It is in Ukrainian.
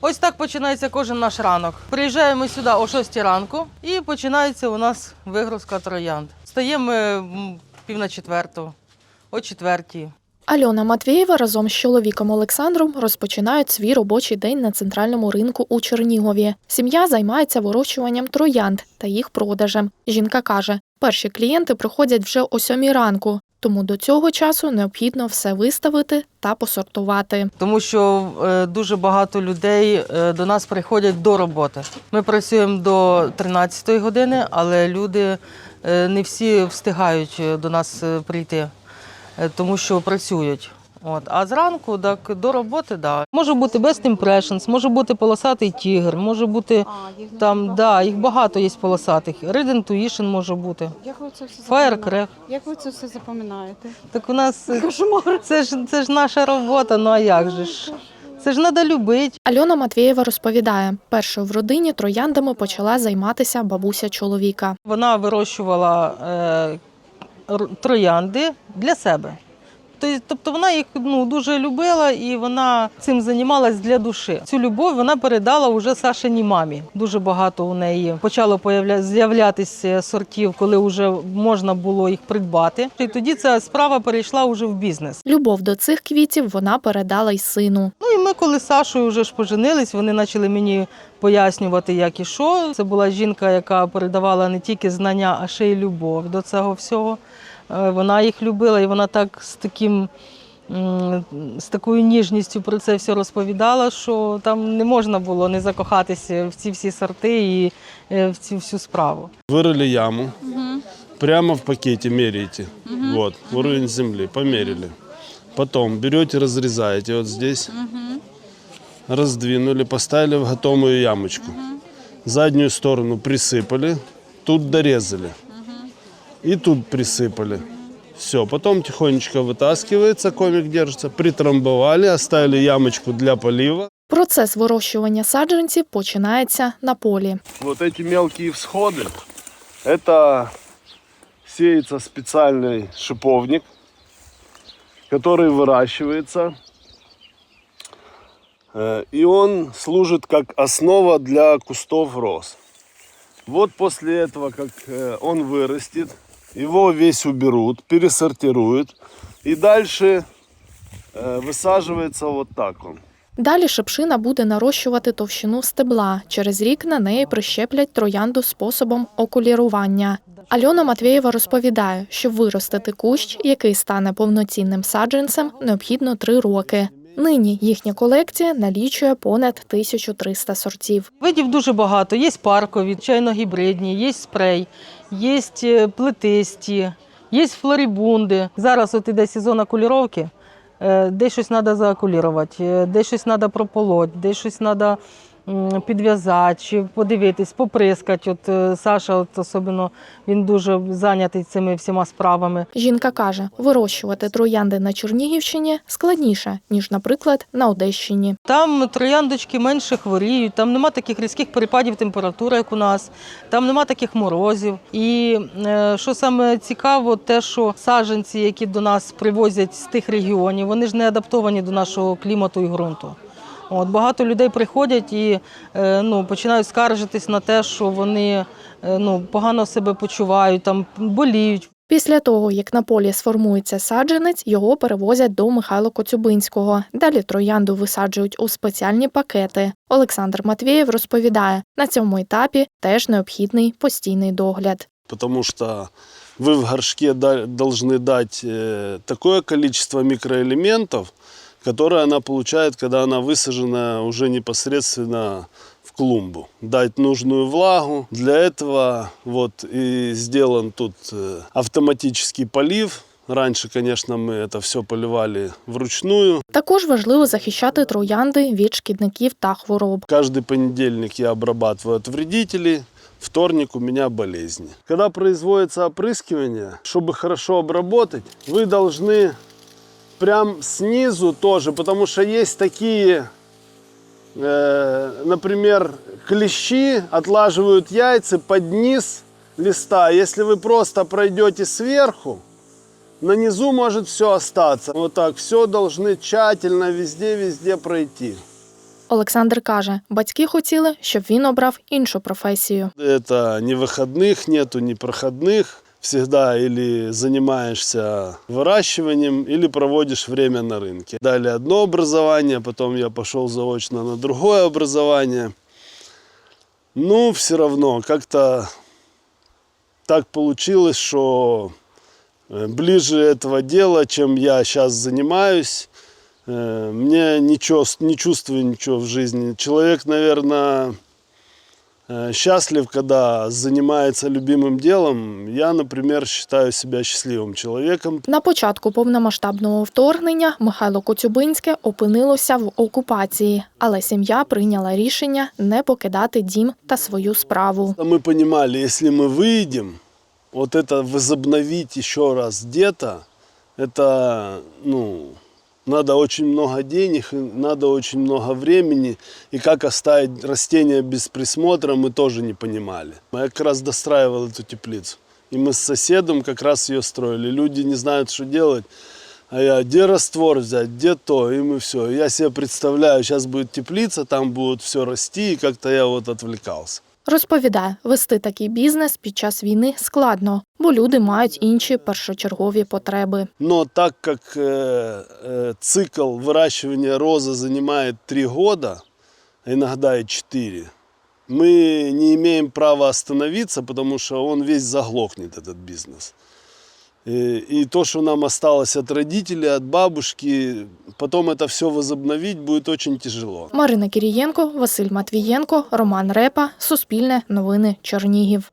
Ось так починається кожен наш ранок. Приїжджаємо сюди о 6 ранку і починається у нас вигрузка троянд. Стаємо пів на четверту, о четвертій. Альона Матвієва разом з чоловіком Олександром розпочинають свій робочий день на центральному ринку у Чернігові. Сім'я займається вирощуванням троянд та їх продажем. Жінка каже, перші клієнти приходять вже о сьомій ранку, тому до цього часу необхідно все виставити та посортувати. Тому що е, дуже багато людей е, до нас приходять до роботи. Ми працюємо до 13-ї години, але люди е, не всі встигають до нас прийти, тому що працюють. От. А зранку так, до роботи, да. Може бути Best Impressions, може бути полосатий тігр, може бути там, да, їх багато є полосатих. Red Intuition може бути. Як ви це все запам'ятаєте? Firecrack. Як ви це все запам'ятаєте? Так у нас е, Кошмар. це ж, це ж наша робота, ну а як же ж? Це ж треба любити. Альона Матвієва розповідає, першою в родині трояндами почала займатися бабуся чоловіка. Вона вирощувала е, троянди для себе. Тобто- Тобто вона їх ну, дуже любила і вона цим займалась для душі. Цю любов вона передала уже Сашиній мамі. Дуже багато у неї почало з'являтися сортів, коли вже можна було їх придбати. І тоді ця справа перейшла вже в бізнес. Любов до цих квітів вона передала й сину. Ну і ми, коли з Сашою вже ж поженились, вони почали мені пояснювати, як і що. Це була жінка, яка передавала не тільки знання, а ще й любов до цього всього. Е, Вона їх любила, і вона так з таким. м, З такою ніжністю про це все розповідала, що там не можна було не закохатися в ці всі сорти і е, в цю всю справу. Вырыли яму, прямо в пакете меряете. Вот, уровень земли, померили. Потом берете, разрезаете вот здесь, раздвинули, поставили в готовую ямочку. Заднюю сторону присыпали, тут дорезали. И тут присыпали. Все, потом тихонечко вытаскивается, комик держится, притрамбовали, оставили ямочку для полива. Процес вирощування саджанців починається на полі. Вот эти мелкие всходы, это сеется специальный шиповник, который выращивается. Э, И он служит как основа для кустов роз. Вот после этого, как э, он вырастет, его весь уберут, пересортируют. И дальше э, высаживается вот так он. Далі шипшина буде нарощувати товщину стебла. Через рік на неї прищеплять троянду способом окулірування. Альона Матвєєва розповідає, щоб виростити кущ, який стане повноцінним саджанцем, необхідно три роки. Нині їхня колекція налічує понад 1300 сортів. Видів дуже багато. Є паркові, чайно-гібридні, є спрей, є е, плетисті, є флорібунди. Зараз от іде сезон окуліровки. де щось треба заокулірувати, де щось треба прополоть, де щось треба підв'язати, чи подивитись, поприскати. От е, Саша, от особливо, він дуже зайнятий цими всіма справами. Жінка каже, вирощувати троянди на Чернігівщині складніше, ніж, наприклад, на Одещині. Там трояндочки менше хворіють, там нема таких різких перепадів температури, як у нас, там нема таких морозів. І е, що саме цікаво, те, що саджанці, які до нас привозять з тих регіонів, вони ж не адаптовані до нашого клімату і ґрунту. От, багато людей приходять і е, ну, починають скаржитись на те, що вони е, ну, погано себе почувають, там, боліють. Після того, як на полі сформується саджанець, його перевозять до Михайла Коцюбинського. Далі троянду висаджують у спеціальні пакети. Олександр Матвєєв розповідає, на цьому етапі теж необхідний постійний догляд. потому что вы в горшке да- должны дать э, такое количество микроэлементов, которое она получает, когда она высажена уже непосредственно в клумбу. Дать нужную влагу. Для этого вот и сделан тут э, автоматический полив. Раньше, конечно, мы это все поливали вручную. Також важливо захищати троянди від шкідників та хвороб. Каждый понедельник я обрабатываю от вредителей, вторник у меня болезни. Когда производится опрыскивание, чтобы хорошо обработать, вы должны прям снизу тоже, потому что есть такие, э, например, клещи отлаживают яйца под низ листа. Если вы просто пройдете сверху, на низу может все остаться. Вот так, все должны тщательно везде-везде пройти. Олександр каже, батьки хотіли, щоб він обрав іншу професію. Это ни выходных нету, ни проходных. Всегда или занимаешься выращиванием, или проводишь время на рынке. Дали одно образование, потом я пошел заочно на другое образование. Ну, все равно, как-то так получилось, что э, ближе этого дела, чем я сейчас занимаюсь, э, мне ничего, не чувствую ничего в жизни. Человек, наверное, э, счастлив, когда занимается любимым делом. Я, например, считаю себя счастливым человеком. На початку повномасштабного вторгнення Михайло Коцюбинське опинилося в окупації, але сім'я прийняла рішення не покидати дім та свою справу. Мы понимали, если мы выйдем, вот это возобновить еще раз где-то, это, ну, надо очень много денег, надо очень много времени. И как оставить растения без присмотра, мы тоже не понимали. Я как раз достраивал эту теплицу. И мы с соседом как раз ее строили. Люди не знают, что делать. А я, где раствор взять, где то, и мы все. Я себе представляю, сейчас будет теплица, там будет все расти, и как-то я вот отвлекался. Розповідає, вести такий бізнес під час війни складно, бо люди мають інші першочергові потреби. Но так как э, э, цикл выращивания розы занимает три года, а иногда и четыре, мы не имеем права остановиться, потому что он весь заглохнет, этот бизнес. И, и то, что нам осталось от родителей, от бабушки, потом это все возобновить будет очень тяжело. Марина Кірієнко, Василь Матвієнко, Роман Репа, Суспільне новини Чернігів.